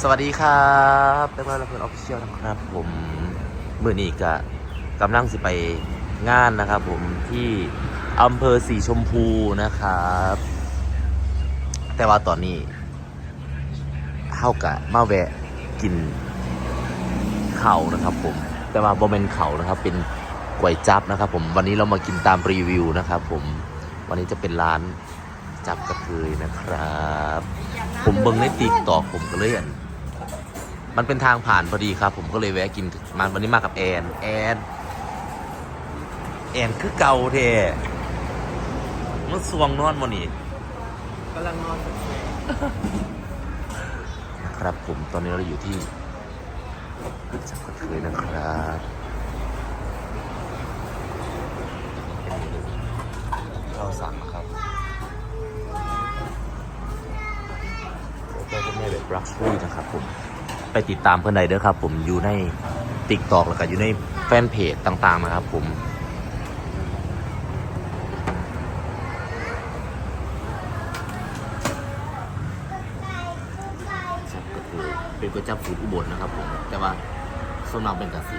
สวัสดีครับเป็นวันละเพื่อนออฟฟิเชียลนะครับ ผมมื่อนี้ก็กำลังสิไปงานนะครับ ผมที่อำเภอสีชมพูนะครับ แต่ว่าตอนนี้เฮากะมาแวะกินเขานะครับผมแต่ว่าบ่เป็นเขานะครับ เป็นก๋วยจับนะครับ ผมวันนี้เรามากินตามรีวิวนะครับ ผมวันนี้จะเป็นร้านจับกระเทยนะครับ ผมเบิ่งในติ๊กตอกผมก็เลยอัน มันเป็นทางผ่านพอดีครับ ผมก็เลยแวะกินมันวันนี้มากับแอนแอนแอนคือเก่าเทมันสวงนอนวันนี้กำลังนอนครับผมตอนนี้เราอยู่ที่จับกระเทยนะครับเราสั่งนะครับแล้วก็ไม่แบบรักช่วยนะครับผม ไปติดตามเพื่อนใดเด้อครับ ผมอยู่ในติ๊กตอกแล้วก็อยู่ในแฟนเพจต่างๆนะครับ ผมก็คือเป็นก๋วยจั๊บสูตรอุบลนะครับ ผม แต่ว่าส้มนำเป็นกะสิ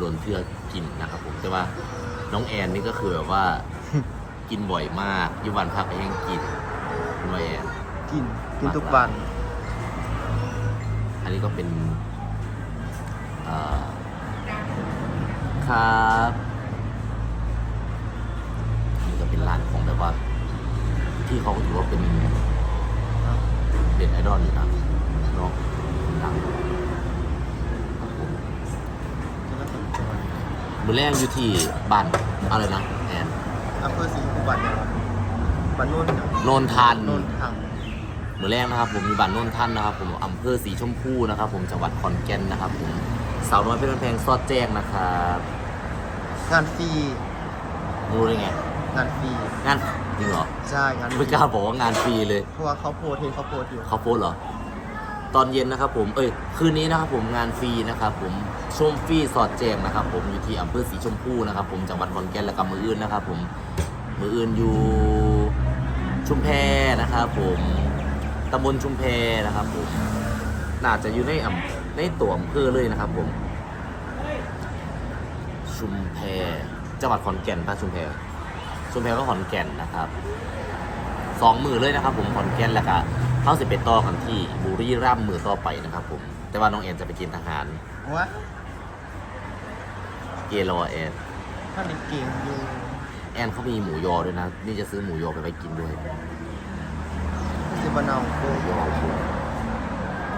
โดนๆเพื่อกินนะครับ ผมแต่ว่าน้องแอนนี่ก็คือแบบว่ากินบ่อยมากอยุวันพักก็ยังกินคุณว่าแอนกินกินทุกวัน อันนี้ก็เป็นเอ่อครับนี่ก็เป็นร้านของแบบว่า ที่เขาถือว่าเป็นเด็ดไอดอลอยู่นะเนาะดังครับผมมือแรกอยู่ที่บ้านอะไรนะแอนอำเภอศรีสุพรรณเนี่ยบ้านโน่นโนนทันโน่นทาง มือแรกนะครับ ผมมีบ้านโนนทันนะครับ ผมอำเภอสีชมพูนะครับ ผมจังหวัดขอนแก่นนะครับ ผมสาวน้อยเพชรบ้านแพงซอดแจ้งนะครับงานฟรีรู้ได้ไงงานฟรีงานจริงเหรอใช่งานฟรีไม่กล้าบอกว่างานฟรีเลยเพราะว่าเขาโพสต์เห็นเขาโพสต์อยู่เขาโพสต์เหรอตอนเย็นนะครับ ผมเอ้ยคืนนี้นะครับ ผมงานฟรีนะครับ ผมชมฟรีสอดแจงนะครับ ผมอยู่ที่อำเภอสีชมพูนะครับ ผมจังหวัดขอนแก่นและกับมืออื่นนะครับ ผมมืออื่นอยู่ชุมแพนะครับ ผมตำบลชุมแพนะครับผมน่าจะอยู่ในอำในตัวอำเภอเลยนะครับผม ชุมแพจังหวัดขอนแก่นปะชุมแพชุมแพก็ขอนแก่นนะครับสองมือเลยนะครับ ผมขอนแก่นแล้วก็เข้าสิบเป็ดต่อกันที่บุรีรัมย์มือต่อไปนะครับ ผม แต่ว่าน้องแอนจะไปกินทหารวะเกรอแอนท่านในเก่งอยู่แอนเขามีหมูยอด้วยนะ นี่จะซื้อหมูยอไปไว้กินด้วยสิ บานาวหมูยอ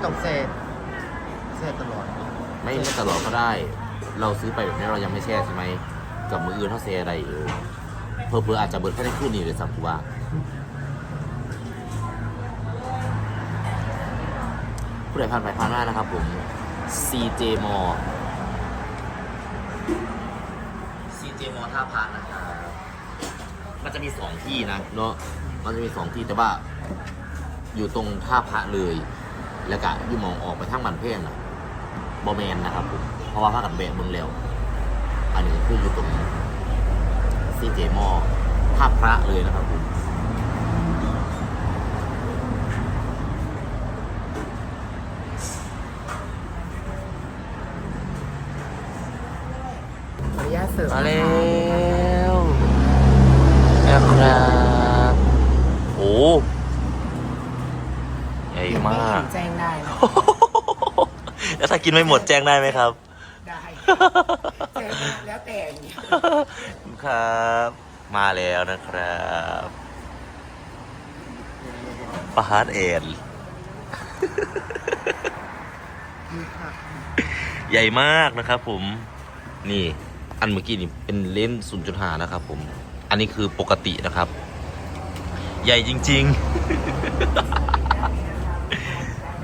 ต้องแซ่แซ่ตลอดไม่ไม่ตลอดก็ได้ เราซื้อไปแบบนี้เรายังไม่แช่ใช่ไหมกับมืออื่นเขาเซอะไรเออเพอเพอๆอาจจะเบิร์ดแค่ได้คืนนี้เลยสัมผัสว่าผู้ใดผ่านไปผ่านมานะครับผม CJ m a l l CJ m a l l ท่าพระนะครับมันจะมีสองที่นะเนาะมันจะมีสองที่แต่ว่า อยู่ตรงท่าพระเลย แล้วก็อยู่มองออกไปทางบันเพ่งนะบอแมนนะครับผมเพราะว่าพากันแบะเมืองแล้วอันนี้คืออยู่ตรง CJ m a l l ท่าพระเลยนะครับผมขออนุญาตเสิร์ฟมาแล้วนะครับโอ้ใหญ่มาก แจ้งได้นะ แล้วถ้ากินไม่หมดแจ้งได้ไหมครับ ได้แจ้งแล้วแต่อย่างเงี้ยครับ มาแล้วนะครับปาฮาร์ดเอ็นมีผักใหญ่มากนะครับผม นี่ อันเมื่อกี้นี่เป็นเลนส์0.5นะครับผม อันนี้คือปกตินะครับ ใหญ่จริง ๆ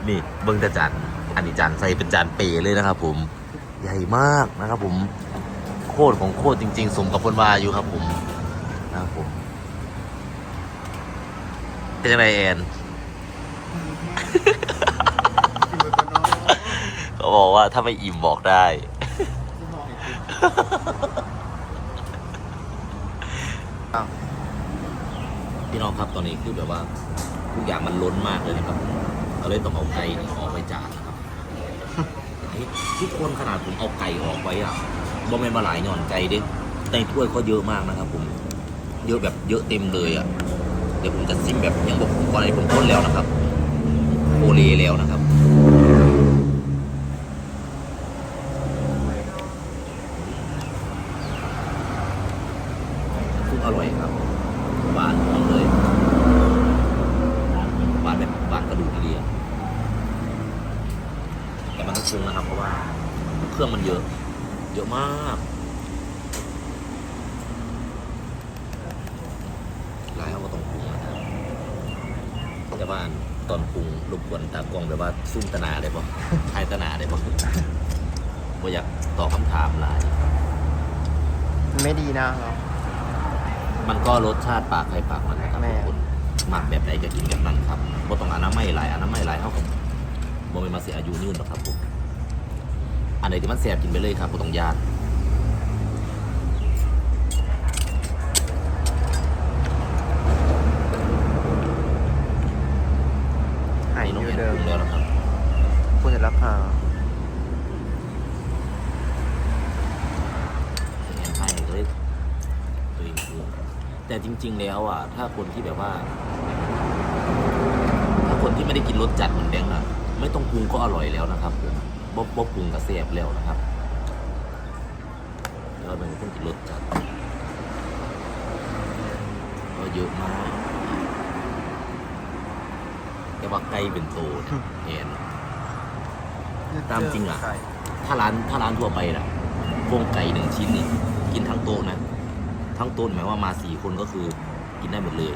นี่เบิ้งแต่จาน อันนี้จานใส่เป็นจานเปเลยนะครับ ผมใหญ่มากนะครับ ผมโคตรของโคตรจริง ๆ สมกับพลวาอยู่ครับ ผมนะครับผมเป็นยังไงแอนกินเขาบอกว่าถ้าไม่อิ่มบอกได้ที่มองเห็นอ้าวพี่น้องครับตอนนี้คือแบบว่าทุกอย่างมันล้นมากเลยนะครับผมก็เลยต้องเอาไก่ออกไปจาก ทุกคนขนาดผมเอาไก่ออกไว้อะบ่แม่นมาหลายหย่อนไก่ดิในถ้วยก็เยอะมากนะครับ ผม เยอะแบบเยอะเต็มเลยอะเดี๋ยวผมจะซิมแบบยังบอกก่อนอันนี้ผมพ้นแล้วนะครับโอเลแล้วนะครับ ซุปอร่อยครับ หวานหอมเลย หวานแบบหวานกระดูกเรียแต่มันต้องปรุงนะครับ เพราะว่า เครื่องมันเยอะ เยอะมาก หลายเขาก็ต้องปรุงนะครับแต่ว่าตอนปรุงรบกวนตากล้องแบบว่าซุ่มตนาได้ปะทายตนาได้ปะว่าอยากตอบคำถามหลาย มันไม่ดีนะครับมันก็รสชาติปากใครปากมันนะครับแม่ ทุกคนหมักแบบไหนก็กินแบบนั้นครับบ่ต้องอนามัยหลายอนามัยหลายเท่ากับบ่เป็นมาเสียอายุยืนหรอกครับผม อันไหนที่มันแสบกินไปเลยครับบ่ต้องยากหายนี่น้องอเห็ยู่นเดิปมรุงแล้วนะครับคุณจะรับค่ะเห็นให้ก็เลยตัวเองคือแต่จริง ๆ แล้วอะ ถ้าคนที่แบบว่า ถ้าคนที่ไม่ได้กินรสจัดเหมือนแบงค์อะ ไม่ต้องปรุงก็อร่อยแล้วนะครับผม บ่บ่ปรุงก็แซ่บแล้วนะครับแล้วเป็นคนกินรสจัดก็เยอะมากแต่ว่าไก่เป็นโตนะเห็นตามจริงอะไก่ถ้าร้านถ้าร้านทั่วไปน่ะโครงไก่หนึ่งชิ้นนี่กินทั้งโต๊ะนะ ทั้งโต๊ะหมายว่ามาสี่คนก็คือกินได้หมดเลย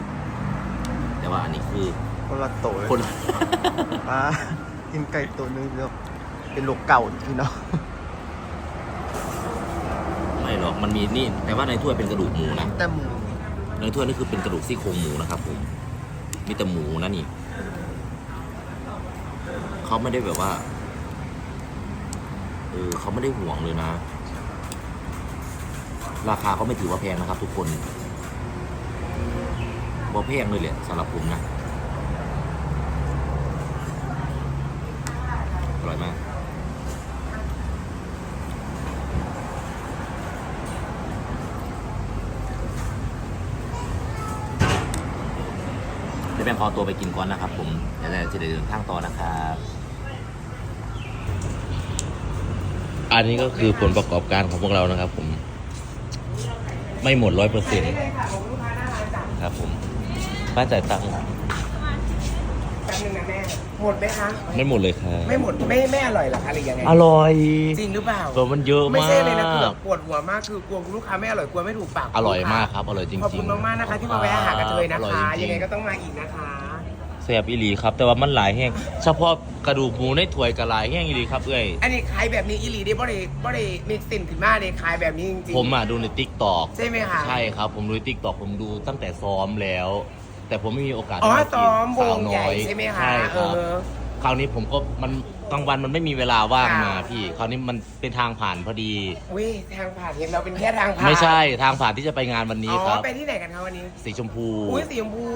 แต่ว่าอันนี้คือ คนละโตเลยคนป้ากินไก่ตัวนึงเดียว เป็นโลกเก่าพี่เนาะไม่หรอกมันมีนี่ แต่ว่าในถ้วยเป็นกระดูกหมูนะแต่หมูในถ้วยนี่คือเป็นกระดูกซี่โครงหมูนะครับผมมีแต่หมูนะนี่เขาไม่ได้แบบว่าเออเขาไม่ได้ห่วงเลยนะ ราคาก็ไม่ถือว่าแพงนะครับ ทุกคนบ่แพงเลยแหละสำหรับผมนะอร่อยมาก เดี๋ยวแบง ขอตัวไปกินก่อนนะครับ ผมเดี๋ยวจะเดินทางต่อนะครับ อันนี้ก็คือผลประกอบการของพวกเรานะครับ ผม ไม่หมดร้อยเปอร์เซ็นต์ครับผมป้าจ่ายตังค์ แป๊บนึงนะแม่ หมดไหมคะ ไม่หมดเลยครับไม่หมดไม่ไม่อร่อยเหรอคะหรือยังไง อร่อยจริงหรือเปล่าตัวมันเยอะไม่มาก ใช่เลยนะคือแบบปวดหัวมากคือกลัวลูกค้าไม่อร่อยกลัวไม่ถูกปากอร่อยมากครับ อร่อยจริงๆขอบคุณมากๆนะคะ ที่มาแวะหากระเทยนะอร่อคะ จริยังไงก็ต้องมาอีกนะคะ แซ่บอีหลีครับ แต่ว่ามันหลายแห้ง เฉพาะกระดูกหมูในถ้วยกับหลายแห้งอีหลีครับเอ้ย อันนี้ขายแบบนี้อีหลีได้บ่ได้บ่ได้มีสินขึ้นมาเลยขายแบบนี้จริงๆผมอะดูในติ๊กตอก ใช่ไหมคะ ใช่ครับ ผมดูติ๊กตอกผมดูตั้งแต่ซ้อมแล้ว แต่ผมไม่มีโอกาสอ๋อได้ากินซ้อมวสาวงน้ใหญ่อยใช่ไหมคะใช่ครับเออคราวนี้ผมก็มันกลางวันมันไม่มีเวลาว่างค่ะมาพี่ คราวนี้มันเป็นทางผ่านพอดี อุ้ยทางผ่านเห็นเราเป็นแค่ทางผ่านไม่ใช่ทางผ่านที่จะไปงานวันนี้อ๋อครับไปที่ไหนกันคะวันนี้ สีชมพู อุ้ยสีชมพู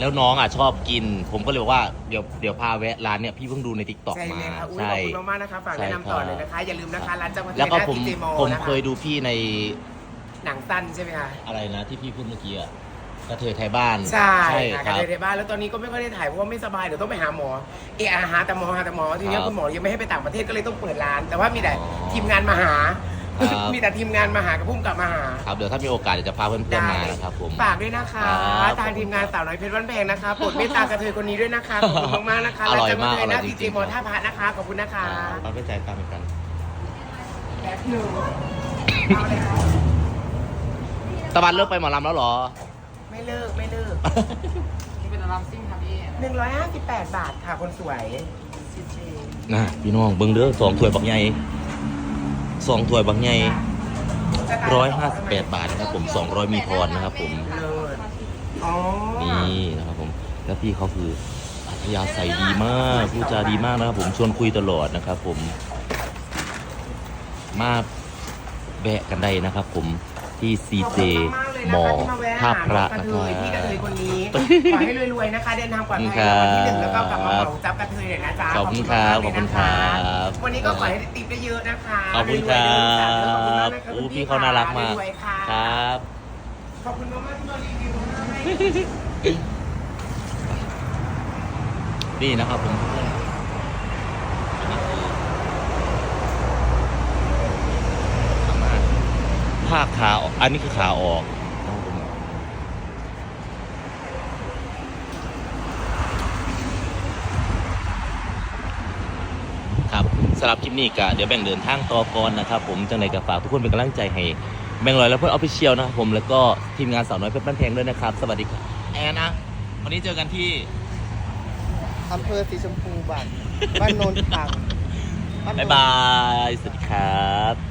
แล้วน้องอะชอบกิน ผมก็เลยบอกว่าเดี๋ยวเดี๋ยวพาแวะร้านเนี่ยพี่เพิ่งดูในติ๊กต็อกใช่มาเลยค่ะอุ้ยใช่ขอบคุณมากๆนะคะฝากใช่แนะนำต่อครับเลยนะคะ อย่าลืมนะคะร้านจังหวัดแล้วก็หน้าผมทีเจมอผมนะคะเคยดูพี่ในหนังสั้นใช่ไหมคะอะไรนะที่พี่พูดเมื่อกี้อะ กระเทยไทยบ้านใช่คค่ะรับในบ้านแล้วตอนนี้ก็ไม่ค่อยได้ถ่ายเพราะว่าไม่สบายเดี๋ยวต้องไปหาหมอเออหาแต่หมอหาแต่หมอทีนี้ครับคุณหมอยังไม่ให้ไปต่างประเทศก็เลยต้องเปิดร้าน แต่ว่ามีแต่อ๋อทีมงานมาหา ครับ มีแต่ทีมงานมาหากับพุ่มกลับมาหาครับเดี๋ยวถ้ามีโอกาสเดี๋ยวจะพาเพื่อนๆมานะครับผม ฝากด้วยนะคะครับทางทีมงานสาวน้อยเพชรวันแพงนะคะโปรดเมตตากระเทยคนนี้ด้วยนะคะขอบคุณมากๆนะคะอร่อยมากร้นจังหวัดหน้าอร่อยจริทีงๆเจมอท่าพระนะคะขอบคุณนะคะเราไปจ่ายตังค์กัน แป๊บหนึ่งตะวันเลิกไปหมอลำแล้วเหรอ ไม่เลิกไม่เลิกนี่เป็นน้ำซิ่งครับพี่หนึ่งร้อยห้าสิบแปดบาทค่ะคนสวยชิเชนะพี่น้องเบิ้งเด้อสองถ้วยบักใหญ่สองถ้วยบักใหญ่ร้อยห้าสิบแปดบาทนะครับผมสองร้อยมีทอนนะครับ ผมเลิศอ๋อนี่นะครับผมแล้วพี่เขาคืออัธยาศัยดีมากพูดจาดีมากนะครับผมชวนคุยตลอดนะครับ ผม มาแบะกันได้นะครับ ผมที่ CJ นะ คะที่มาแวะท่าหาพระน้องกระเทยนะครับพี่กระเทยคนนี้ขอให้รวยๆนะคะ เดินทางปลอดภัยครัในบวันที่หนึ่งแล้วก็กลับมาเหมาจับกระเทยเลยนะจ๊ะขอบคุณครับมากๆเลยนะะขอบคุณครับวันนี้ก็ขอให้ได้ติปได้เยอะนะคะขอบคุณครัวยๆเดินสายเดินขอบคุณมากบนะคะอู้คุณพี่เขาน่ารักมากรวยๆค่ะครับขอบคุณมากๆที่มารีวิวให้นี่นะครับผมภาคขาออก อันนี้คือขาออกนะครับผมครับสำหรับคลิปนี้ก็เดี๋ยวแบ่งเดินทางต่อก่อนนะครับผมจังไหนก็ฝากทุกคนเป็นกำลังใจให้แบ่งลอยและเพื่อนออฟฟิเชียลนะครับผมแล้วก็ทีมงานสาวน้อยเพชรบ้านแพงด้วยนะครับ สวัสดีครับแอนนะวันนี้เจอกันที่อำเภอสีชมพูบ้านบ้านโนนทังบ้นโนนบ๊ายบาย สวัสดีครับ